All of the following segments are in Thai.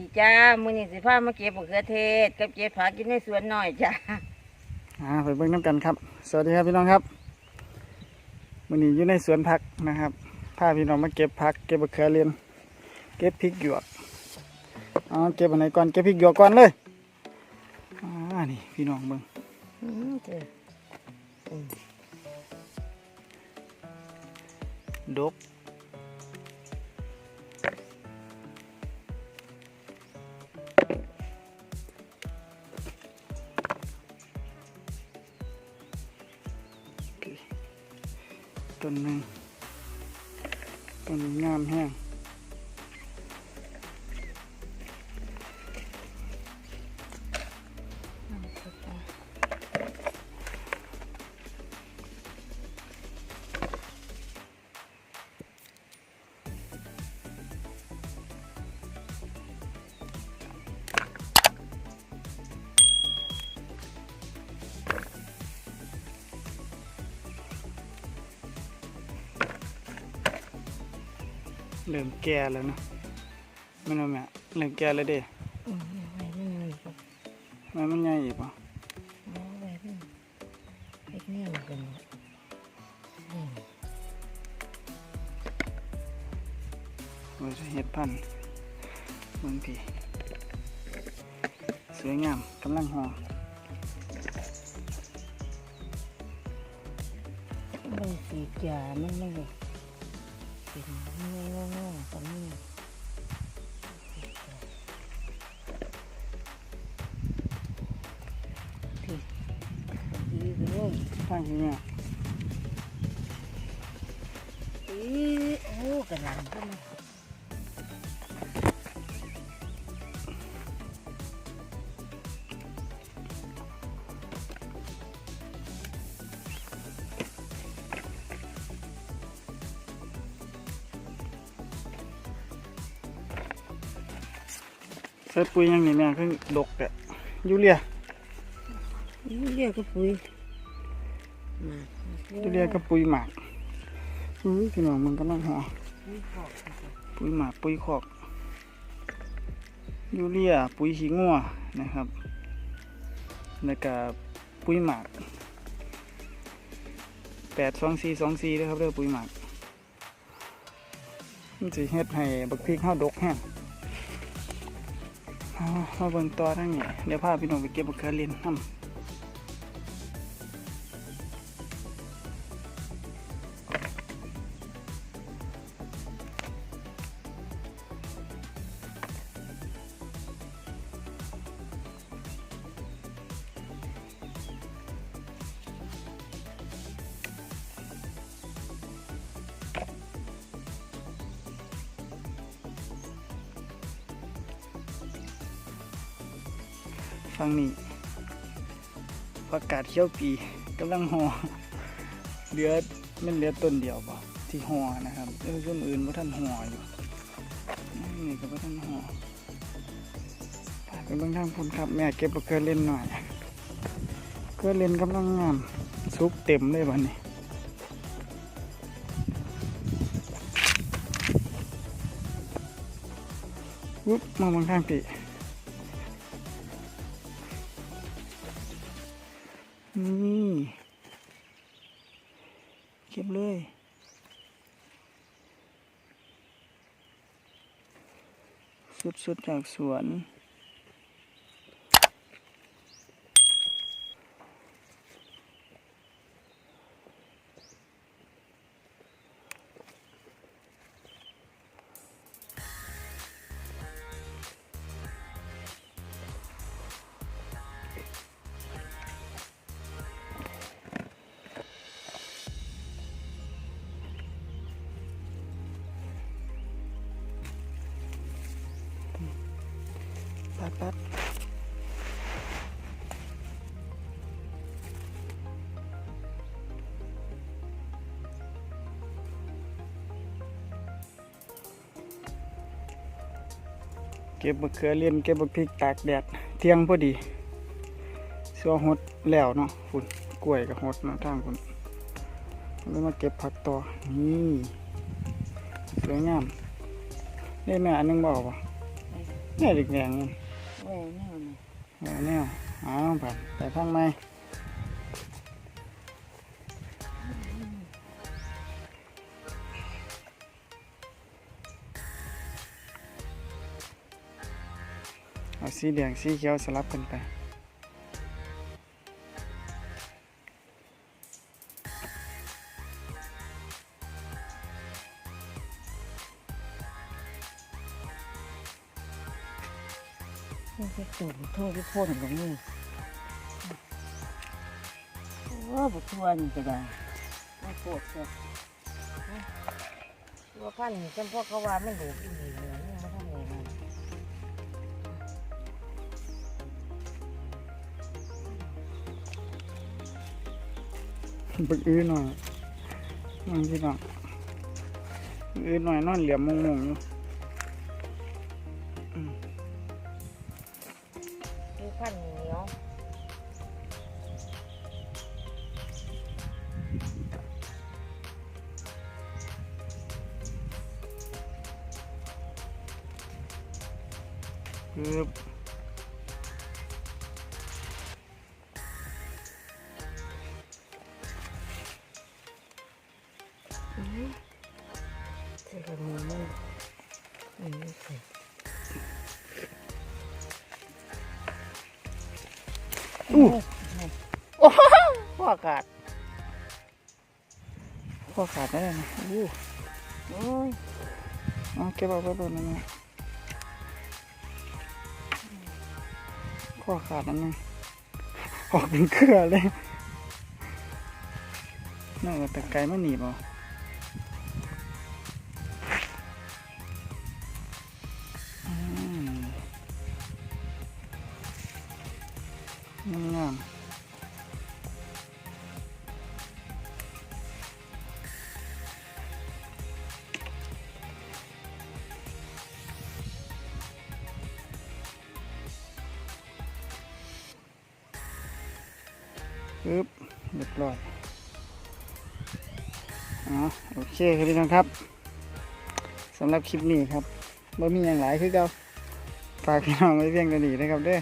วัสดีจ้ามื้อนี้สิพามาเก็บมะเขือเทศกับเก็บผักกินในสวนหน่อยจ้าอ่าไปเบิ่งน้ำกันครับ สวัสดีครับพี่น้องครับวันนี้อยู่ในสวนผักนะครับพาพี่น้องมาเก็บผักเก็บมะเขือเรียนเก็บพริกหยวกอ๋อเก็บอันไหนก่อนเก็บพริกหยวกก่อนเลยอ่านี่พี่น้องเบิ่งอืมเจ้าดก ต้นหนึ่งต้นงามแห้ง เริ่มแก่แล้วเนาะไม่รู้แม่เริ่มแก่แล้วเด้อืมไว้ไม่มีครับมันมันใหญ่อีกป่ะเอาไว้ไม่เล็กเนี่ยมันเป็นนี่มันจะเห็ดพันธุ์เมืองพี่สวยงามกำลังหอมันสีจามันไม่ได้ เป็นง่ายงๆๆกับนี่ที่ดีเลยทางที่เนี่ยอีโอ้กระหลังก็มา ใส่ปุ๋ยอยังนี้แม่คือดกแต่ยูเรียอีเรียกก็ปุ๋ยมายูเรียกับปุ๋ยหมากอุ้ยพี่น้องมันกำลังหอปุ๋ยขอกปุ๋ยหมากปุ๋ยคอกยูเรียปุ๋ยขี้งัวนะครับแล้วก็ปุ๋ยหมากแปดสองสี่สองสี่นะครับเด้อปุ๋ยหมากมันจะเฮ็ดให้บักพริกข้าวดกแห้งเอา มาเบิ่งต่อทั้งนี้เดี๋ยวพาพี่น้องไปเก็บบักเขือเล่นน้ำ ฟังนี่ประกาศเขียวปีกำลังหอเหลือมันเหลือต้นเดียวป่ะที่หอนะครับเออต้นอื่นว่าท่านหออยู่นี่ก็ว่าท่านหอไปเบิ่งทางพุ่นครับ แม่เก็บเกลือเล่นหน่อยเกลือเล่นกำลังงามซุปเต็มเลยวันนี้วุ๊บมาเบางทางปี นี่เก็บเลย สุดๆจากสวน ปัดปัดเก็บบักเขือเลียนเก็บบักพริกตากแดดเที่ยงพอดีสัวหดแล้วเนาะฝุ่นกล้วยกับหดเนาะทางฝุ่นแล้วมาเก็บผักต่อนี่สวยงามได้แม่อันหนึงบอกว่าไเนี่ยเด็กแดงนี่แหวแนวนี่ แนวแนวเอาแบบไปทางไหมเอาสีแดงสีเขียวสลับกันไป นี่จะตุ่มโทษที่พ่นตรงนี้โอ้บุทวนก็ได้ไม่ปวดเลยตัวพันจำพวกเขาว่าไมันดูดอีหลีเลยนี่มันทำไงมันบึกอื้อหน่อยนั่งพี่น้องบึกอื้อหน่อยนอนเหลี่ยมมงๆอยู่ พันธุ์เหนียวปึ๊บเสื้อกับมือมันอันนี้คืออู้โอ้โหข้อขาดข้อขาดได้เลยนะอู้โอ้ยเอาเก็บเอาไว้บนนั้นนะข้อขาดนั่นนะออกเป็นเครือเลยน่าจะแต่ไกลไม่หนีบอะ งามปึ๊บเรียบร้อยอ๋อโอเคครับพี่น้องครับสำหรับคลิปนี้ครับบ่มีอย่างหลายคือเก่าฝากพี่น้องไว้เพียงเท่านี้นะครับเด้อ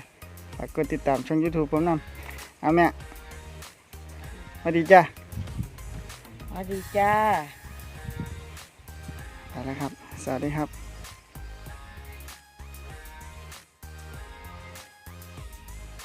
ฝากกดติดตามช่อง YouTube ผมนำเอาแม่สวัสดีจ้าสวัสดีจ้าไปแล้วครับ สวัสดีครับ